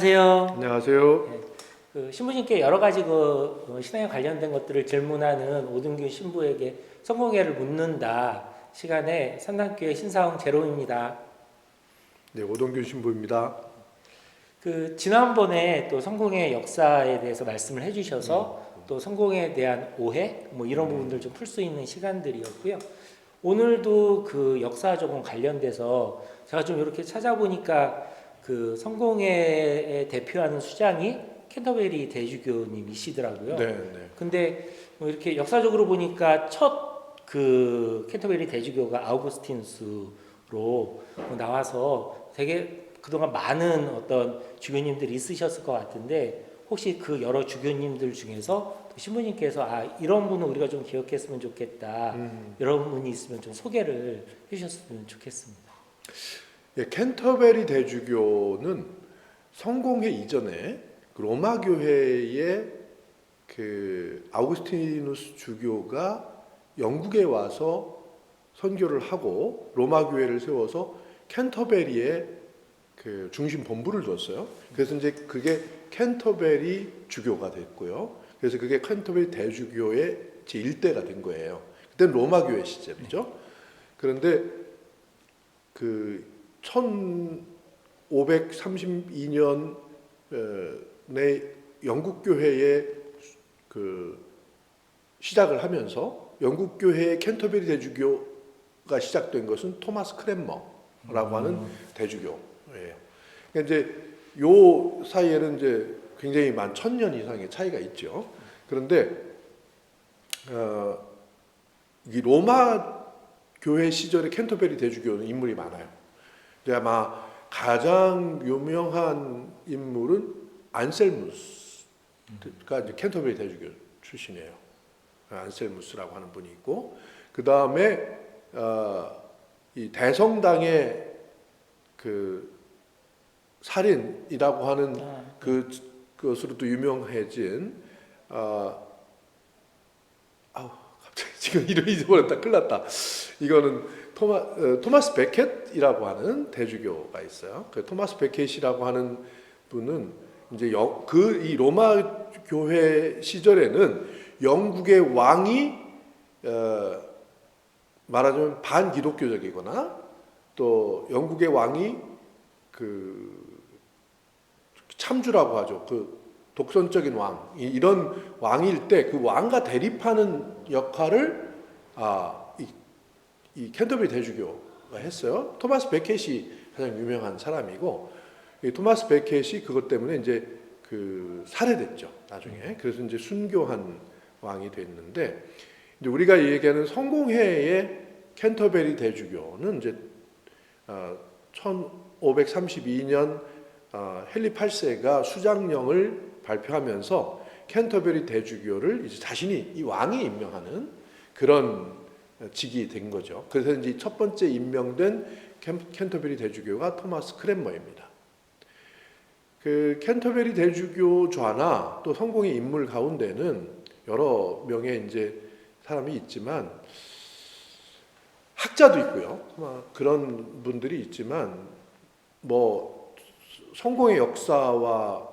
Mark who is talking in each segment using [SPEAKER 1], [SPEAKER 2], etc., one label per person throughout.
[SPEAKER 1] 안녕하세요.
[SPEAKER 2] 안녕하세요.
[SPEAKER 1] 그 신부님께 여러 가지 그 어, 신앙에 관련된 것들을 질문하는 오등균 신부에게 성공회를 묻는다 시간에 산당교회 신사홍 제롬입니다.
[SPEAKER 2] 네, 오동균 신부입니다.
[SPEAKER 1] 그 지난번에 또 성공의 역사에 대해서 말씀을 해주셔서 또 성공에 대한 오해 뭐 이런 부분들 좀 풀 수 있는 시간들이었고요. 오늘도 그 역사적인 관련돼서 제가 좀 이렇게 찾아보니까 그 성공회에 대표하는 수장이 캔터베리 대주교님이시더라고요.
[SPEAKER 2] 네, 네.
[SPEAKER 1] 근데 뭐 이렇게 역사적으로 보니까 첫 그 캔터베리 대주교가 아우구스틴스로 뭐 나와서 되게 그동안 많은 어떤 주교님들이 있으셨을 것 같은데 혹시 그 여러 주교님들 중에서 또 신부님께서 아 이런 분은 우리가 좀 기억했으면 좋겠다
[SPEAKER 2] 음,
[SPEAKER 1] 이런 분이 있으면 좀 소개를 해주셨으면 좋겠습니다.
[SPEAKER 2] 예, 캔터베리 대주교는 성공회 이전에 그 로마 교회의 그 아우구스티누스 주교가 영국에 와서 선교를 하고 로마 교회를 세워서 캔터베리에 그 중심 본부를 뒀어요. 그래서 이제 그게 캔터베리 주교가 됐고요. 그래서 그게 캔터베리 대주교의 제 일대가 된 거예요. 그때는 로마 교회 시절이죠. 그런데 그 1532년 내 영국 교회에 그 시작을 하면서 영국 교회의 캔터베리 대주교가 시작된 것은 토마스 크랜머라고 하는 대주교예요. 그러니까 이제 요 사이에는 이제 굉장히 만 천 년 이상의 차이가 있죠. 그런데 어, 이 로마 교회 시절의 캔터베리 대주교는 인물이 많아요. 이제 아마 가장 유명한 인물은 안셀무스가 이제 캔터베리 대주교 출신이에요. 안셀무스라고 하는 분이 있고 그 다음에 어, 이 대성당의 그 살인이라고 하는
[SPEAKER 1] 아,
[SPEAKER 2] 그 그것으로 또 유명해진 아 아우 갑자기 지금 이름이 잊어버렸다. 큰일 났다. 이거는 토마 어, 토마 스 베켓이라고 하는 대주교가 있어요 그 토마스 베켓이라고 하는 분은 이제 그 이 로마 교회 시절에는 영국의 왕이 어, 말하자면 반기독교적이거나 또 영국의 왕이 그 참주라고 하죠. 그 독선적인 왕 이- 이런 왕일 때 그 왕과 대립하는 역할을 아 이이 캔터베리 대주교가 했어요. 토마스 베켓이 가장 유명한 사람이고 이 토마스 베켓이 그것 때문에 이제 그 살해됐죠 나중에 그래서 이제 순교한 왕이 됐는데 이제 우리가 얘기하는 성공회의 캔터베리 대주교는 이제 어, 1532년 어, 헨리 8세가 수장령을 발표하면서 캔터베리 대주교를 이제 자신이 이 왕이 임명하는 그런 직이 된 거죠. 그래서 이제 첫 번째 임명된 캔- 캔터베리 대주교가 토마스 크랜머입니다. 그 캔터베리 대주교 좌나 또 성공의 인물 가운데는 여러 명의 이제 사람이 있지만 학자도 있고요. 그런 분들이 있지만 뭐 성공의 역사와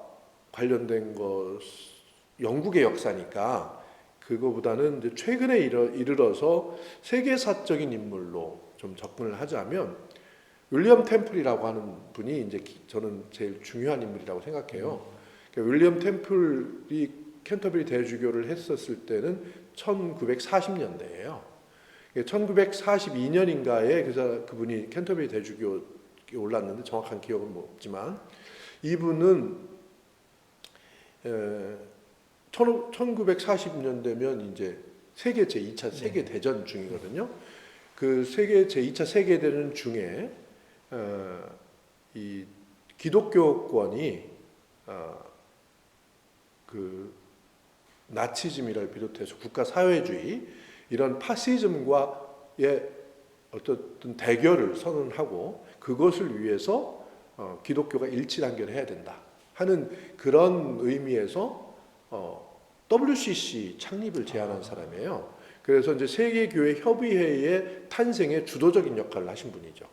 [SPEAKER 2] 관련된 것 영국의 역사니까 그거보다는 이제 최근에 이르, 이르러서 세계사적인 인물로 좀 접근을 하자면 윌리엄 템플이라고 하는 분이 이제 기- 저는 제일 중요한 인물이라고 생각해요. 그러니까 윌리엄 템플이 캔터베리 대주교를 했었을 때는 1940년대예요. 1942년인가에 그래서 그분이 캔터베리 대주교에 올랐는데 정확한 기억은 뭐 없지만 이분은 에, 1940년대면 이제 세계 제2차 세계 대전 중이거든요. 그 세계 제2차 세계 대전 중에 어, 이 기독교권이 어, 그 나치즘이를 비롯해서 국가 사회주의 이런 파시즘과의 어떤 대결을 선언하고 그것을 위해서 어, 기독교가 일치 단결해야 된다 하는 그런 의미에서 어, WCC 창립을 제안한 사람이에요. 그래서 이제 세계 교회 협의회의 탄생에 주도적인 역할을 하신 분이죠.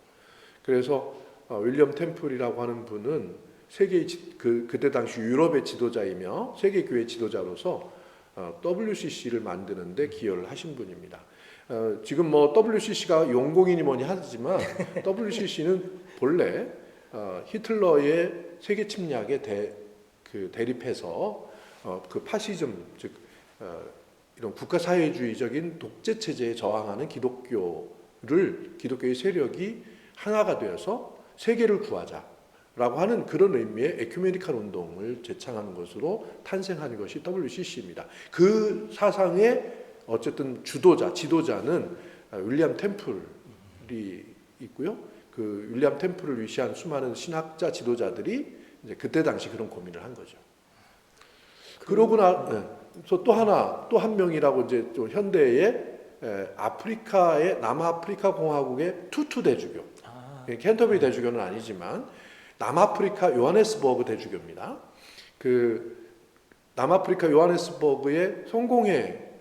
[SPEAKER 2] 그래서 어, 윌리엄 템플이라고 하는 분은 세계 그 그때 당시 유럽의 지도자이며 세계 교회 지도자로서 어, WCC를 만드는데 기여를 하신 분입니다. 어, 지금 뭐 WCC가 용공이니 뭐니 하지만 WCC는 본래 어, 히틀러의 세계 침략에 대, 그 대립해서 어, 그 파시즘 즉 어, 이런 국가 사회주의적인 독재 체제에 저항하는 기독교를 기독교의 세력이 하나가 되어서 세계를 구하자라고 하는 그런 의미의 에큐메니칼 운동을 제창하는 것으로 탄생한 것이 WCC입니다. 그 사상의 어쨌든 주도자, 지도자는 아, 윌리엄 템플이 있고요. 그 윌리엄 템플을 위시한 수많은 신학자 지도자들이 이제 그때 당시 그런 고민을 한 거죠. 그러고나 네. 그래서 또 하나 또 한 명이라고 이제 좀 현대의 에, 아프리카의 남아프리카 공화국의 투투 대주교
[SPEAKER 1] 아,
[SPEAKER 2] 예, 대주교는 아니지만 남아프리카 요하네스버그 대주교입니다. 그 남아프리카 요하네스버그의 성공회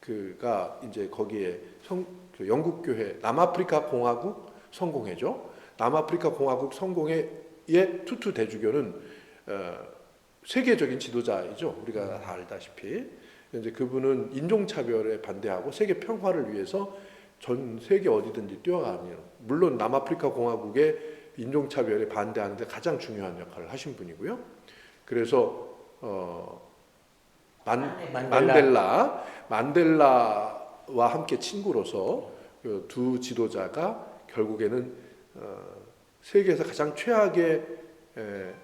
[SPEAKER 2] 그가 이제 거기에 성, 그 영국 교회 남아프리카 공화국 성공회죠. 남아프리카 공화국 성공회의 투투 대주교는 어, 세계적인 지도자이죠. 우리가 다 알다시피 이제 그분은 인종차별에 반대하고 세계 평화를 위해서 전 세계 어디든지 뛰어가는 물론 남아프리카 공화국의 인종차별에 반대하는데 가장 중요한 역할을 하신 분이고요. 그래서 어, 만,
[SPEAKER 1] 만델라.
[SPEAKER 2] 만델라 만델라와 함께 친구로서 그두 지도자가 결국에는 어, 세계에서 가장 최악의 에,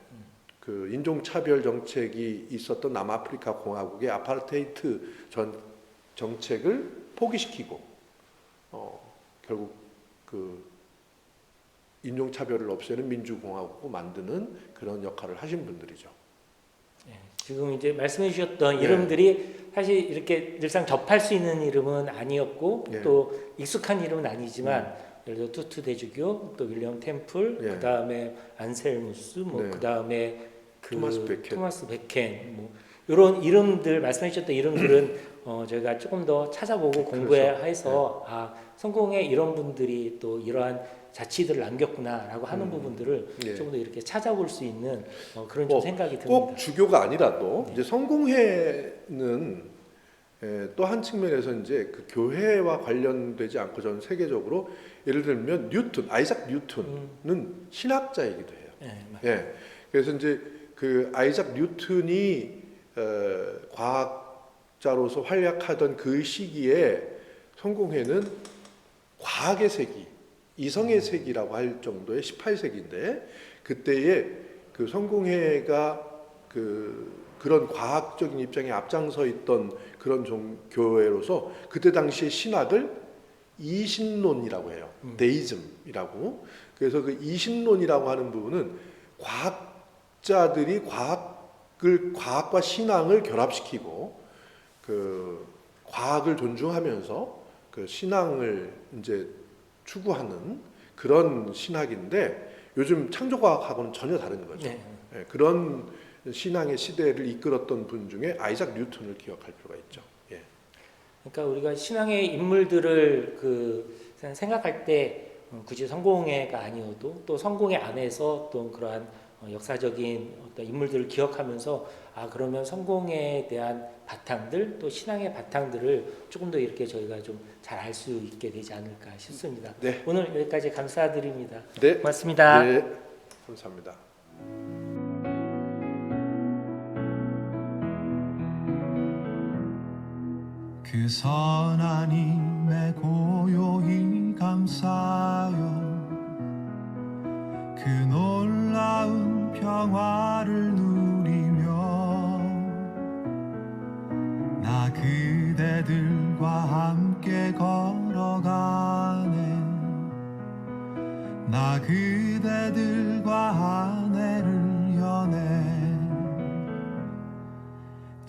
[SPEAKER 2] 그 인종차별 정책이 있었던 남아프리카 공화국의 아파르테이트 전 정책을 포기시키고 어, 결국 그 인종차별을 없애는 민주공화국을 만드는 그런 역할을 하신 분들이죠.
[SPEAKER 1] 예, 지금 이제 말씀해 주셨던
[SPEAKER 2] 네.
[SPEAKER 1] 이름들이 사실 이렇게 늘상 접할 수 있는 이름은 아니었고
[SPEAKER 2] 네.
[SPEAKER 1] 또 익숙한 이름은 아니지만 예를 들어 투투 대주교, 또 윌리엄 템플,
[SPEAKER 2] 네.
[SPEAKER 1] 그 다음에 안셀무스, 뭐
[SPEAKER 2] 네.
[SPEAKER 1] 그 다음에 그
[SPEAKER 2] 토마스 베켄.
[SPEAKER 1] 토마스 베켄 뭐 이런 이름들 말씀해 주셨던 이름들은 어 저희가 조금 더 찾아보고 공부해서
[SPEAKER 2] 네.
[SPEAKER 1] 아 성공에 이런 분들이 또 이러한 자취들을 남겼구나라고 하는
[SPEAKER 2] 음.
[SPEAKER 1] 부분들을
[SPEAKER 2] 예.
[SPEAKER 1] 조금 더 이렇게 찾아볼 수 있는 어, 그런 뭐좀 생각이 듭니다.
[SPEAKER 2] 꼭 주교가 아니라도
[SPEAKER 1] 네.
[SPEAKER 2] 이제 성공회는 또 한 측면에서 이제 그 교회와 관련되지 않고 저는 세계적으로 예를 들면 뉴턴, 아이작 뉴턴은
[SPEAKER 1] 음.
[SPEAKER 2] 신학자이기도 해요.
[SPEAKER 1] 예, 맞-
[SPEAKER 2] 예. 그래서 이제 그 아이작 뉴턴이 어, 과학자로서 활약하던 그 시기에 성공회는 과학의 세기, 이성의 세기라고 할 정도의 18세기인데 그때에 그 성공회가 그 그런 과학적인 입장에 앞장서 있던 그런 종 교회로서 그때 당시의 신학을 이신론이라고 해요.
[SPEAKER 1] 음.
[SPEAKER 2] 데이즘이라고. 그래서 그 이신론이라고 하는 부분은 과학 자들이 과학을 과학과 신앙을 결합시키고 그 과학을 존중하면서 그 신앙을 이제 추구하는 그런 신학인데 요즘 창조과학하고는 전혀 다른 거죠.
[SPEAKER 1] 네.
[SPEAKER 2] 예, 그런 신앙의 시대를 이끌었던 분 중에 아이작 뉴턴을 기억할 필요가 있죠. 예.
[SPEAKER 1] 그러니까 우리가 신앙의 인물들을 그 생각할 때 어, 굳이 성공회가 아니어도 또 성공회 안에서 또 그러한 어, 역사적인 어떤 인물들을 기억하면서 아 그러면 성공에 대한 바탕들 또 신앙의 바탕들을 조금 더 이렇게 저희가 좀 잘 알 수 있게 되지 않을까 싶습니다.
[SPEAKER 2] 네.
[SPEAKER 1] 오늘 여기까지 감사드립니다.
[SPEAKER 2] 네.
[SPEAKER 1] 고맙습니다.
[SPEAKER 2] 네. 감사합니다.
[SPEAKER 3] 그 선하님의 고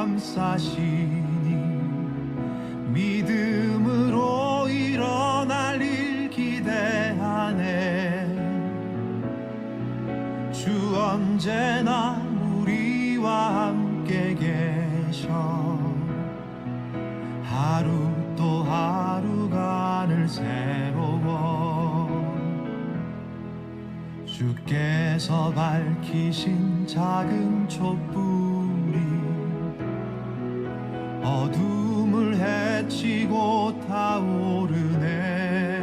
[SPEAKER 3] 감싸시니 믿음으로 일어날 일 기대하네 주 언제나 우리와 함께 계셔. 하루 또 하루가 늘 새로워. 주께서 밝히신 작은 촛불이 어둠을 헤치고 타오르네.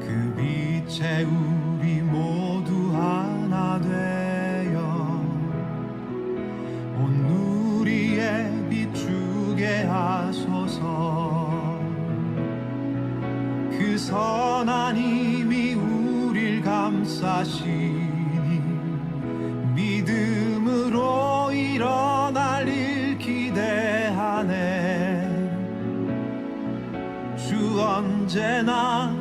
[SPEAKER 3] 그 빛에 우리 모두 하나 되어 온 누리에 비추게 하소서. 그 선한 힘이 우릴 감싸시 언제나